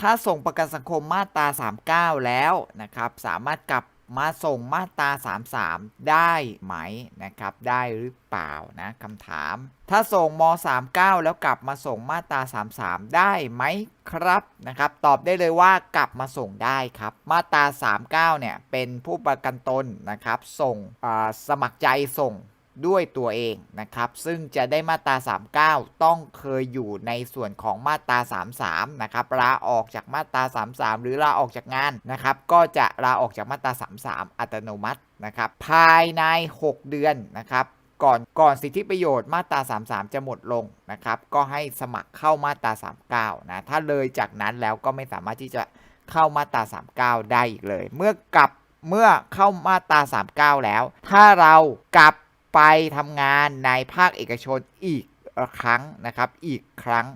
ถ้าส่งประกันสังคมมาตรา 39 แล้วนะครับ สามารถกลับมาส่งมาตรา 33 ได้ไหมนะครับ ได้หรือเปล่านะคำถาม ถ้าส่งม 39 แล้วกลับมาส่งมาตรา 33 ได้ไหมครับนะครับ ตอบได้เลยว่ากลับมาส่งได้ครับ มาตรา 39 เนี่ยเป็นผู้ประกันตนนะครับ ส่งสมัครใจส่ง ด้วยตัวเองนะครับ ซึ่งจะได้มาตรา 39 ต้องเคยอยู่ในส่วนของมาตรา 33 นะครับลาออกจากมาตรา 33 หรือลาออกจากงานนะครับ ก็จะลาออกจากมาตรา 33 อัตโนมัตินะครับ ภายใน 6 เดือนนะครับก่อนก่อนสิทธิประโยชน์มาตรา 33 จะหมดลงนะครับ ก็ให้สมัครเข้ามาตรา 39 นะ ถ้าเลยจากนั้นแล้วก็ไม่สามารถที่จะเข้ามาตรา 39 ได้อีกเลย เมื่อกลับเมื่อเข้ามาตรา 39 แล้ว ถ้าเรากลับ ไปทำงานในภาคเอกชนอีกครั้งนะครับ อีกครั้ง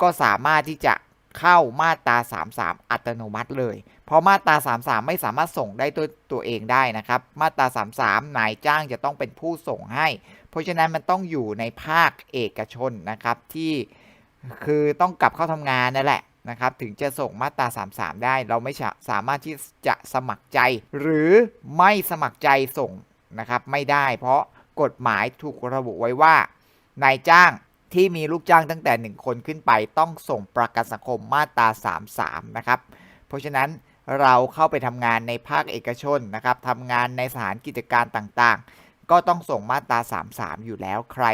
ก็สามารถที่จะเข้ามาตรา 33 อัตโนมัติเลย เพราะมาตรา 33 ไม่สามารถส่งได้ตัวตัวเองได้นะครับ มาตรา 33 นายจ้างจะต้องเป็นผู้ส่งให้ เพราะฉะนั้นมันต้องอยู่ในภาคเอกชนนะครับที่คือต้องกลับเข้าทำงานนั่นแหละนะครับถึงจะส่งมาตรา 33 ได้ เราไม่สามารถที่จะสมัครใจ หรือไม่สมัครใจส่งนะครับไม่ได้ เพราะ กฎหมายถูกระบุไว้ว่านายจ้างที่มีลูกจ้างตั้งแต่ 1 คนขึ้นไปต้องส่งประกันสังคมมาตรา 33 นะครับ เพราะฉะนั้นเราเข้าไปทำงานในภาคเอกชนนะครับทำงานในสถานกิจการต่างๆ ก็ต้องส่งมาตรา 33 อยู่แล้วใคร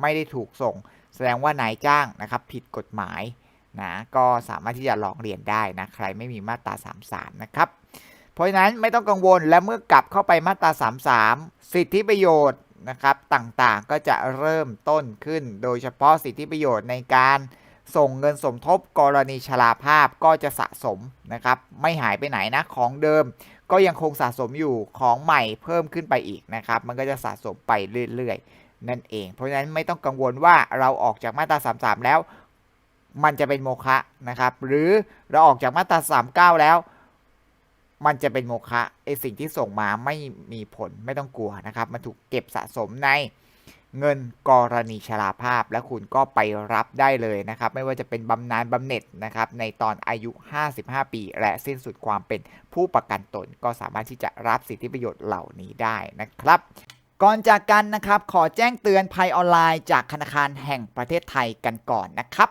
ไม่ได้ถูกส่ง แสดงว่านายจ้างนะครับผิดกฎหมายนะก็สามารถที่จะร้องเรียนได้นะใครไม่มีมาตรา 33 นะครับ เพราะฉะนั้นไม่ต้องกังวลและเมื่อกลับเข้าไปมาตรา 33 สิทธิประโยชน์ นะครับต่างๆก็จะเริ่มต้นขึ้น โดยเฉพาะสิทธิประโยชน์ในการส่งเงินสมทบกรณีชราภาพก็จะสะสมนะครับ ไม่หายไปไหนนะของเดิม ก็ยังคงสะสมอยู่ของใหม่เพิ่มขึ้นไปอีกนะครับ มันก็จะสะสมไปเรื่อยๆ นั่นเอง เพราะฉะนั้นไม่ต้องกังวลว่าเราออกจากมาตรา 33 แล้ว มันจะเป็นโมฆะนะครับ หรือเราออกจากมาตรา 39 แล้ว มันจะเป็นโมฆะไอสิ่งที่ส่งมาไม่มีผลไม่ต้องกลัวนะครับ มันถูกเก็บสะสมในเงินกรณีชราภาพ และคุณก็ไปรับได้เลยนะครับ ไม่ว่าจะเป็นบำนาญบำเหน็จนะครับ ในตอนอายุ 55 ปี และสิ้นสุดความเป็นผู้ประกันตน ก็สามารถที่จะรับสิทธิประโยชน์เหล่านี้ได้นะครับ ก่อนจากกันนะครับ ขอแจ้งเตือนภัยออนไลน์จากธนาคารแห่งประเทศไทยกันก่อนนะครับ